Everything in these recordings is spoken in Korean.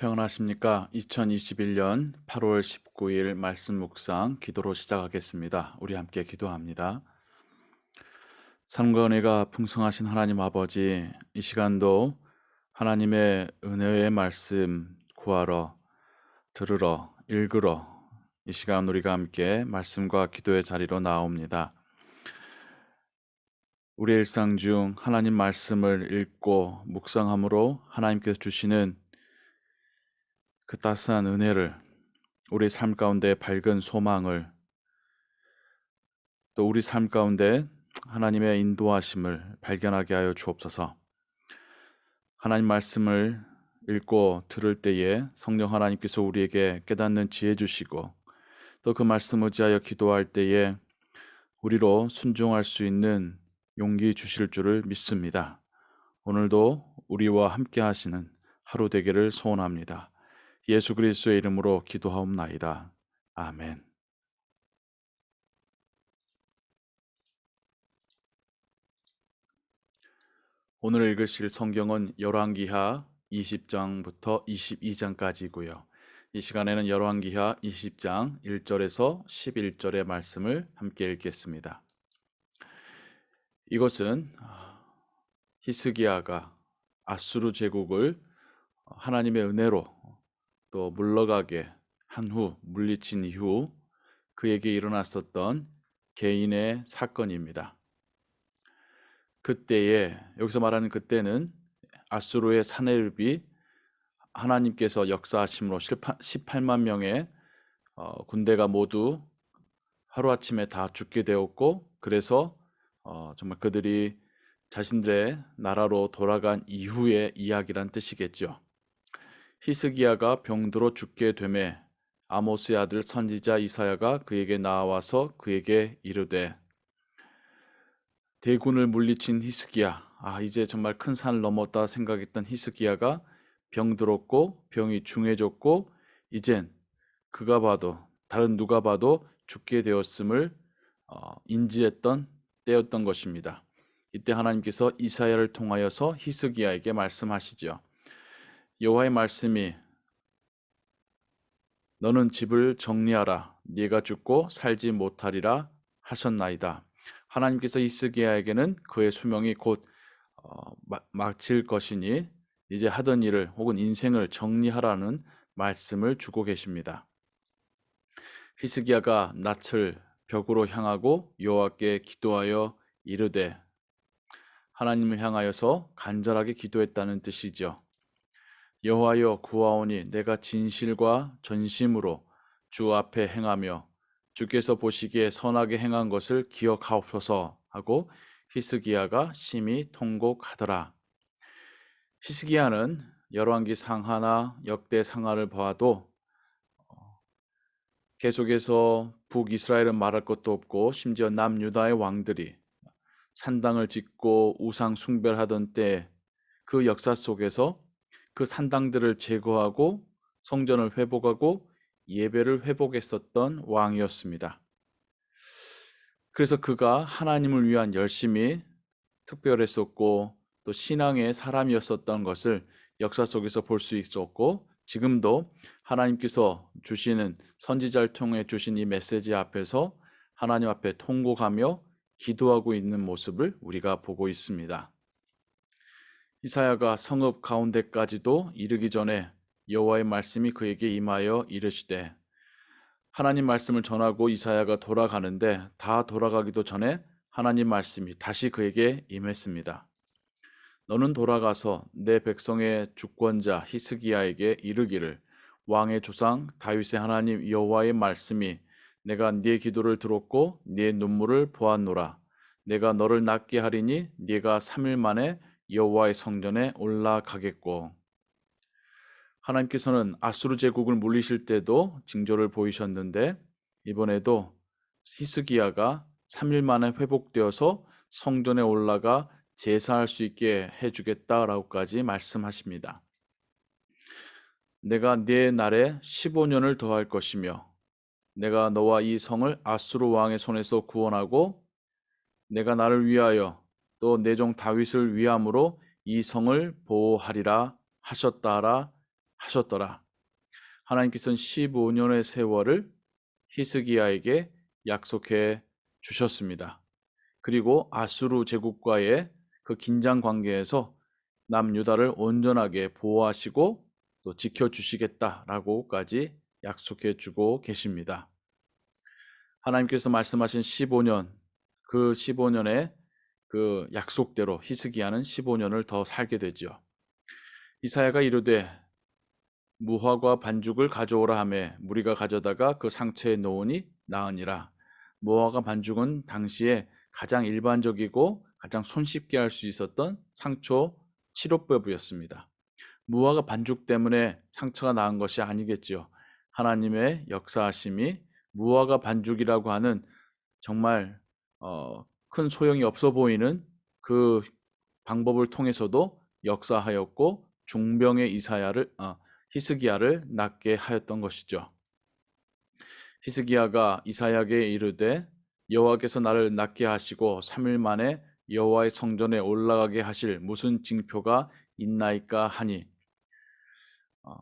평안하십니까? 2021년 8월 19일 말씀 묵상 기도로 시작하겠습니다. 우리 함께 기도합니다. 삶과 은혜가 풍성하신 하나님 아버지, 이 시간도 하나님의 은혜의 말씀 구하러, 들으러, 읽으러 이 시간 우리가 함께 말씀과 기도의 자리로 나옵니다. 우리 일상 중 하나님 말씀을 읽고 묵상함으로 하나님께서 주시는 그 따스한 은혜를 우리 삶 가운데 밝은 소망을 또 우리 삶 가운데 하나님의 인도하심을 발견하게 하여 주옵소서. 하나님 말씀을 읽고 들을 때에 성령 하나님께서 우리에게 깨닫는 지혜 주시고 또 그 말씀 의지하여 기도할 때에 우리로 순종할 수 있는 용기 주실 줄을 믿습니다. 오늘도 우리와 함께 하시는 하루 되기를 소원합니다. 예수 그리스도의 이름으로 기도하옵나이다. 아멘. 오늘 읽으실 성경은 열왕기하 20장부터 22장까지고요. 이 시간에는 열왕기하 20장 1절에서 11절의 말씀을 함께 읽겠습니다. 이것은 히스기야가 아수르 제국을 하나님의 은혜로 또 물러가게 한 후 물리친 이후 그에게 일어났었던 개인의 사건입니다. 그때에 여기서 말하는 그때는 아수르의 사내립이 하나님께서 역사하심으로 18만 명의 어, 군대가 모두 하루아침에 다 죽게 되었고 그래서 어, 정말 그들이 자신들의 나라로 돌아간 이후의 이야기란 뜻이겠죠. 히스기야가 병들어 죽게 되매 아모스의 아들 선지자 이사야가 그에게 나와서 그에게 이르되 대군을 물리친 히스기야 아 이제 정말 큰 산을 넘었다 생각했던 히스기야가 병들었고 병이 중해졌고 이젠 그가 봐도 다른 누가 봐도 죽게 되었음을 어, 인지했던 때였던 것입니다. 이때 하나님께서 이사야를 통하여서 히스기야에게 말씀하시죠. 여호와의 말씀이 너는 집을 정리하라 네가 죽고 살지 못하리라 하셨나이다. 하나님께서 이스기야에게는 그의 수명이 곧 어, 마칠 것이니 이제 하던 일을 혹은 인생을 정리하라는 말씀을 주고 계십니다. 히스기야가 낯을 벽으로 향하고 여호와께 기도하여 이르되 하나님을 향하여서 간절하게 기도했다는 뜻이죠. 여호와여 구하오니 내가 진실과 전심으로 주 앞에 행하며 주께서 보시기에 선하게 행한 것을 기억하옵소서 하고 히스기야가 심히 통곡하더라. 히스기야는 열왕기 상하나 역대 상하를 보아도 어, 계속해서 북이스라엘은 말할 것도 없고 심지어 남유다의 왕들이 산당을 짓고 우상 숭배하던 때 그 역사 속에서 그 산당들을 제거하고 성전을 회복하고 예배를 회복했었던 왕이었습니다. 그래서 그가 하나님을 위한 열심히 특별했었고 또 신앙의 사람이었었던 것을 역사 속에서 볼 수 있었고 지금도 하나님께서 주시는 선지자를 통해 주신 이 메시지 앞에서 하나님 앞에 통곡하며 기도하고 있는 모습을 우리가 보고 있습니다. 이사야가 성읍 가운데까지도 이르기 전에 여호와의 말씀이 그에게 임하여 이르시되 하나님 말씀을 전하고 이사야가 돌아가는데 다 돌아가기도 전에 하나님 말씀이 다시 그에게 임했습니다. 너는 돌아가서 내 백성의 주권자 히스기야에게 이르기를 왕의 조상 다윗의 하나님 여호와의 말씀이 내가 네 기도를 들었고 네 눈물을 보았노라 내가 너를 낫게 하리니 네가 3일 만에 여호와의 성전에 올라가겠고 하나님께서는 아수르 제국을 물리실 때도 징조를 보이셨는데 이번에도 히스기야가 3일 만에 회복되어서 성전에 올라가 제사할 수 있게 해주겠다라고까지 말씀하십니다. 내가 네 날에 15년을 더할 것이며 내가 너와 이 성을 아수르 왕의 손에서 구원하고 내가 나를 위하여 또 내종 다윗을 위함으로 이 성을 보호하리라 하셨다라 하셨더라. 하나님께서는 15년의 세월을 히스기야에게 약속해 주셨습니다. 그리고 아수르 제국과의 그 긴장 관계에서 남유다를 온전하게 보호하시고 또 지켜주시겠다라고까지 약속해 주고 계십니다. 하나님께서 말씀하신 15년, 그 15년의 그 약속대로 히스기야는 15년을 더 살게 되지요. 이사야가 이르되 무화과 반죽을 가져오라 하매 무리가 가져다가 그 상처에 놓으니 나으니라. 무화과 반죽은 당시에 가장 일반적이고 가장 손쉽게 할 수 있었던 상처 치료법이었습니다. 무화과 반죽 때문에 상처가 나은 것이 아니겠지요. 하나님의 역사하심이 무화과 반죽이라고 하는 정말 어, 큰 소용이 없어 보이는 그 방법을 통해서도 역사하였고 중병의 이사야를 어, 히스기야를 낫게 하였던 것이죠. 히스기야가 이사야에게 이르되 여호와께서 나를 낫게 하시고 3일 만에 여호와의 성전에 올라가게 하실 무슨 징표가 있나이까 하니 어,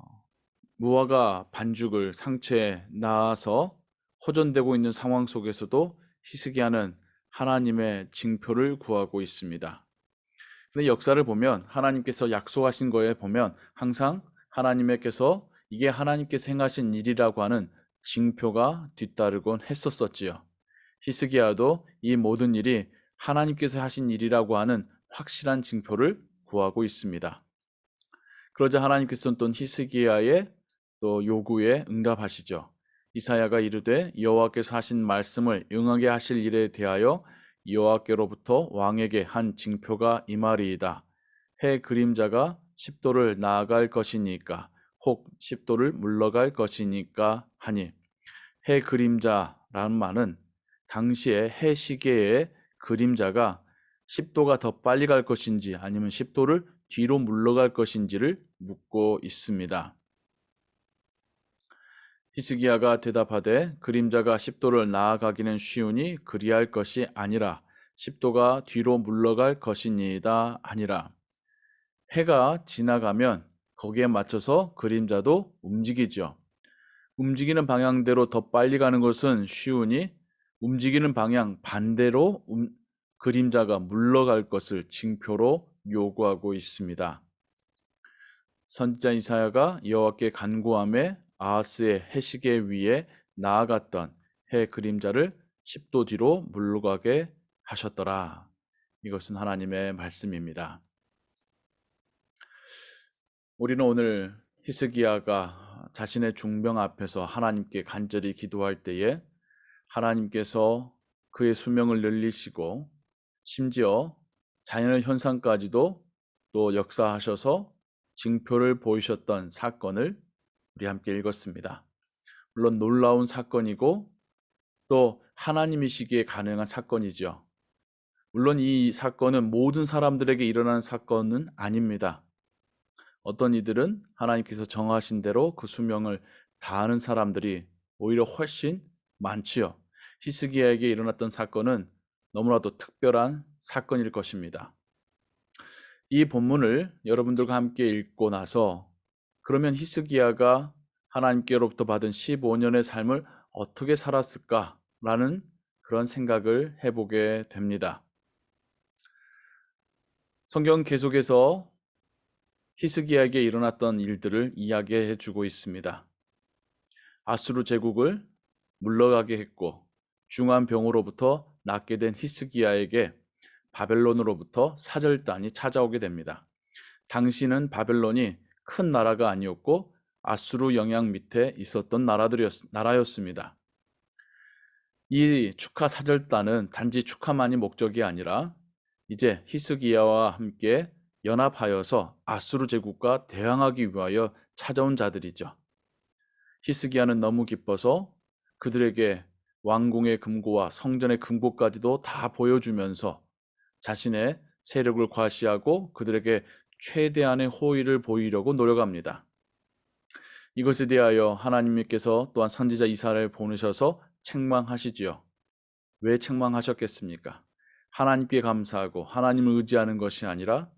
무화과 반죽을 상처에 낳아서 호전되고 있는 상황 속에서도 히스기야는 하나님의 징표를 구하고 있습니다. 근데 역사를 보면 하나님께서 약속하신 거에 보면 항상 하나님께서 이게 하나님께서 행하신 일이라고 하는 징표가 뒤따르곤 했었었지요. 히스기야도 이 모든 일이 하나님께서 하신 일이라고 하는 확실한 징표를 구하고 있습니다. 그러자 하나님께서는 또 히스기야의 또 요구에 응답하시죠. 이사야가 이르되 여호와께서 하신 말씀을 응하게 하실 일에 대하여 여호와께로부터 왕에게 한 징표가 이 말이이다. 해 그림자가 10도를 나아갈 것이니까 혹 10도를 물러갈 것이니까 하니 해 그림자라는 말은 당시의 해 시계의 그림자가 10도가 더 빨리 갈 것인지 아니면 10도를 뒤로 물러갈 것인지를 묻고 있습니다. 히스기야가 대답하되 그림자가 10도를 나아가기는 쉬우니 그리할 것이 아니라 10도가 뒤로 물러갈 것이니이다 아니라 해가 지나가면 거기에 맞춰서 그림자도 움직이죠. 움직이는 방향대로 더 빨리 가는 것은 쉬우니 움직이는 방향 반대로 음, 그림자가 물러갈 것을 징표로 요구하고 있습니다. 선지자 이사야가 여호와께 간구함에 아하스의 해시계 위에 나아갔던 해 그림자를 10도 뒤로 물러가게 하셨더라. 이것은 하나님의 말씀입니다. 우리는 오늘 히스기야가 자신의 중병 앞에서 하나님께 간절히 기도할 때에 하나님께서 그의 수명을 늘리시고 심지어 자연의 현상까지도 또 역사하셔서 징표를 보이셨던 사건을 우리 함께 읽었습니다. 물론 놀라운 사건이고 또 하나님이시기에 가능한 사건이죠. 물론 이 사건은 모든 사람들에게 일어난 사건은 아닙니다. 어떤 이들은 하나님께서 정하신 대로 그 수명을 다하는 사람들이 오히려 훨씬 많지요. 히스기야에게 일어났던 사건은 너무나도 특별한 사건일 것입니다. 이 본문을 여러분들과 함께 읽고 나서 그러면 히스기야가 하나님께로부터 받은 15년의 삶을 어떻게 살았을까라는 그런 생각을 해보게 됩니다. 성경 계속해서 히스기야에게 일어났던 일들을 이야기해 주고 있습니다. 아수르 제국을 물러가게 했고 중한 병으로부터 낫게 된 히스기야에게 바벨론으로부터 사절단이 찾아오게 됩니다. 당시는 바벨론이 큰 나라가 아니었고 아수르 영향 밑에 있었던 나라들이었, 나라였습니다. 이 축하 사절단은 단지 축하만이 목적이 아니라 이제 히스기야와 함께 연합하여서 아수르 제국과 대항하기 위하여 찾아온 자들이죠. 히스기야는 너무 기뻐서 그들에게 왕궁의 금고와 성전의 금고까지도 다 보여주면서 자신의 세력을 과시하고 그들에게 최대한의 호의를 보이려고 노력합니다. 이것에 대하여 하나님께서 또한 선지자 이사를 보내셔서 책망하시지요. 왜 책망하셨겠습니까? 하나님께 감사하고 하나님을 의지하는 것이 아니라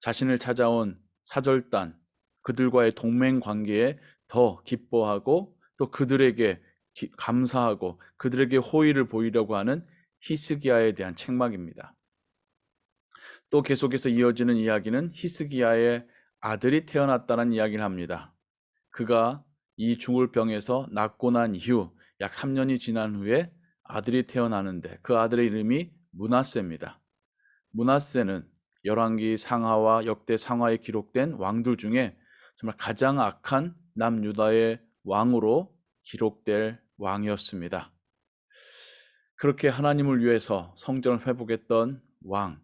자신을 찾아온 사절단, 그들과의 동맹 관계에 더 기뻐하고 또 그들에게 기- 감사하고 그들에게 호의를 보이려고 하는 히스기야에 대한 책망입니다. 또 계속해서 이어지는 이야기는 히스기야의 아들이 태어났다는 이야기를 합니다. 그가 이 죽을 병에서 낫고 난 이후 약 3년이 지난 후에 아들이 태어나는데 그 아들의 이름이 문하세입니다. 문하세는 열왕기 상하와 역대 상하에 기록된 왕들 중에 정말 가장 악한 남유다의 왕으로 기록될 왕이었습니다. 그렇게 하나님을 위해서 성전을 회복했던 왕,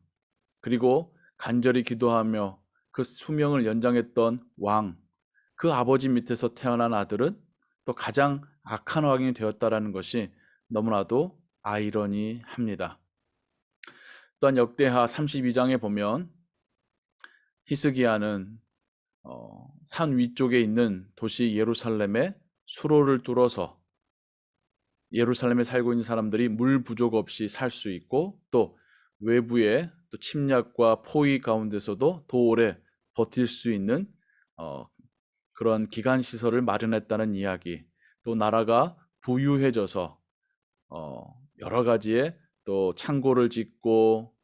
그리고 간절히 기도하며 그 수명을 연장했던 왕, 그 아버지 밑에서 태어난 아들은 또 가장 악한 왕이 되었다라는 것이 너무나도 아이러니합니다. 또한 역대하 32장에 보면 히스기야는 어, 산 위쪽에 있는 도시 예루살렘에 수로를 뚫어서 예루살렘에 살고 있는 사람들이 물 부족 없이 살 수 있고 또 외부의 또 침략과 포위 가운데서도 더 오래 버틸 수 있는 어, 그런 기간 시설을 마련했다는 이야기. 또 나라가 부유해져서 어, 여러 가지의 또 창고를 짓고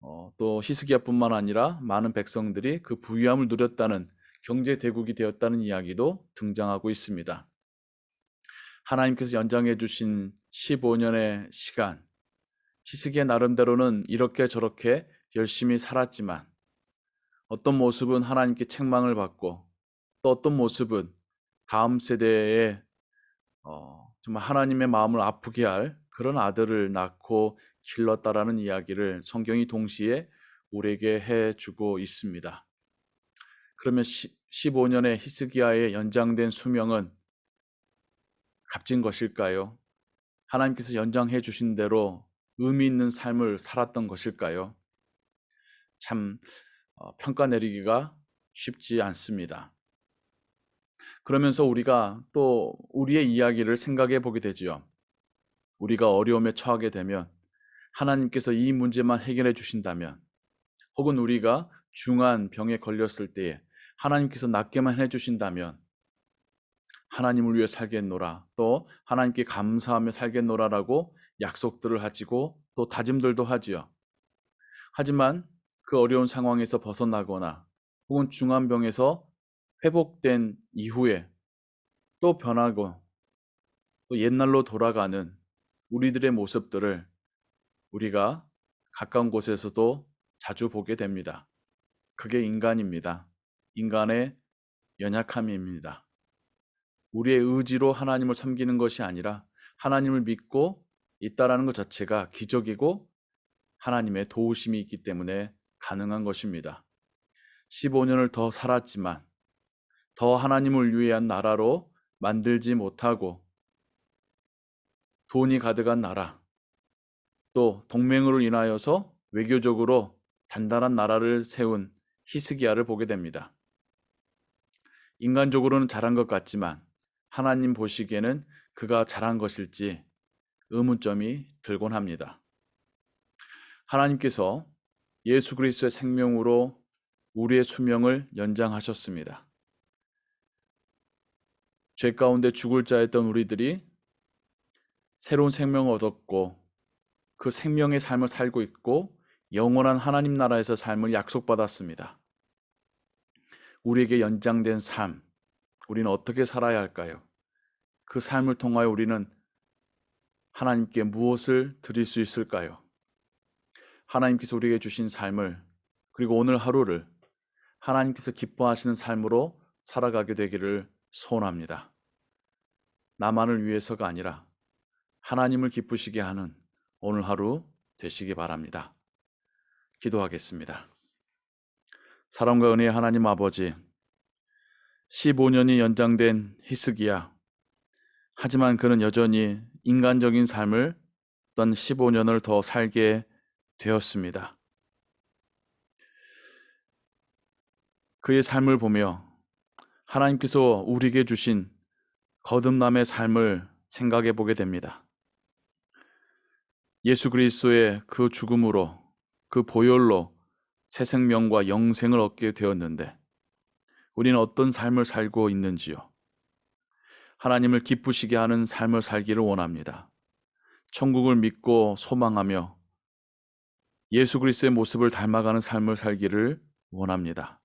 어, 또 히스기야뿐만 아니라 많은 백성들이 그 부유함을 누렸다는 경제 대국이 되었다는 이야기도 등장하고 있습니다. 하나님께서 연장해 주신 15년의 시간, 히스기야 나름대로는 이렇게 저렇게 열심히 살았지만 어떤 모습은 하나님께 책망을 받고 또 어떤 모습은 다음 세대에 어, 정말 하나님의 마음을 아프게 할 그런 아들을 낳고 길렀다라는 이야기를 성경이 동시에 우리에게 해주고 있습니다. 그러면 15년의 히스기야의 연장된 수명은 값진 것일까요? 하나님께서 연장해 주신 대로 의미 있는 삶을 살았던 것일까요? 참 어, 평가 내리기가 쉽지 않습니다. 그러면서 우리가 또 우리의 이야기를 생각해 보게 되지요. 우리가 어려움에 처하게 되면 하나님께서 이 문제만 해결해 주신다면 혹은 우리가 중한 병에 걸렸을 때에 하나님께서 낫게만 해 주신다면 하나님을 위해 살겠노라 또 하나님께 감사하며 살겠노라라고 약속들을 하지고 또 다짐들도 하지요. 하지만 그 어려운 상황에서 벗어나거나 혹은 중한 병에서 회복된 이후에 또 변하고 또 옛날로 돌아가는 우리들의 모습들을 우리가 가까운 곳에서도 자주 보게 됩니다. 그게 인간입니다. 인간의 연약함입니다. 우리의 의지로 하나님을 섬기는 것이 아니라 하나님을 믿고 있다라는 것 자체가 기적이고 하나님의 도우심이 있기 때문에 가능한 것입니다. 15년을 더 살았지만 더 하나님을 위한 나라로 만들지 못하고 돈이 가득한 나라, 또 동맹으로 인하여서 외교적으로 단단한 나라를 세운 히스기야를 보게 됩니다. 인간적으로는 잘한 것 같지만 하나님 보시기에는 그가 잘한 것일지 의문점이 들곤 합니다. 하나님께서 예수 그리스도의 생명으로 우리의 수명을 연장하셨습니다. 죄 가운데 죽을 자였던 우리들이 새로운 생명을 얻었고 그 생명의 삶을 살고 있고 영원한 하나님 나라에서 삶을 약속받았습니다. 우리에게 연장된 삶, 우리는 어떻게 살아야 할까요? 그 삶을 통하여 우리는 하나님께 무엇을 드릴 수 있을까요? 하나님께서 우리에게 주신 삶을 그리고 오늘 하루를 하나님께서 기뻐하시는 삶으로 살아가게 되기를 소원합니다. 나만을 위해서가 아니라 하나님을 기쁘시게 하는 오늘 하루 되시기 바랍니다. 기도하겠습니다. 사랑과 은혜의 하나님 아버지, 15년이 연장된 히스기야. 하지만 그는 여전히 인간적인 삶을 또한 15년을 더 살게 되었습니다. 그의 삶을 보며 하나님께서 우리에게 주신 거듭남의 삶을 생각해 보게 됩니다. 예수 그리스도의 그 죽음으로 그 보혈로 새 생명과 영생을 얻게 되었는데 우리는 어떤 삶을 살고 있는지요? 하나님을 기쁘시게 하는 삶을 살기를 원합니다. 천국을 믿고 소망하며 예수 그리스도의 모습을 닮아가는 삶을 살기를 원합니다.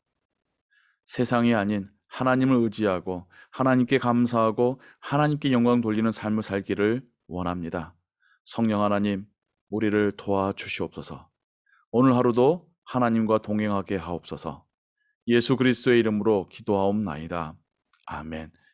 세상이 아닌 하나님을 의지하고 하나님께 감사하고 하나님께 영광 돌리는 삶을 살기를 원합니다. 성령 하나님, 우리를 도와주시옵소서. 오늘 하루도 하나님과 동행하게 하옵소서. 예수 그리스도의 이름으로 기도하옵나이다. 아멘.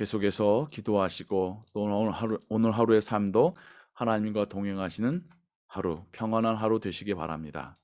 계속해서 기도하시고 또 오늘 하루 오늘 하루의 삶도 하나님과 동행하시는 하루 평안한 하루 되시기 바랍니다.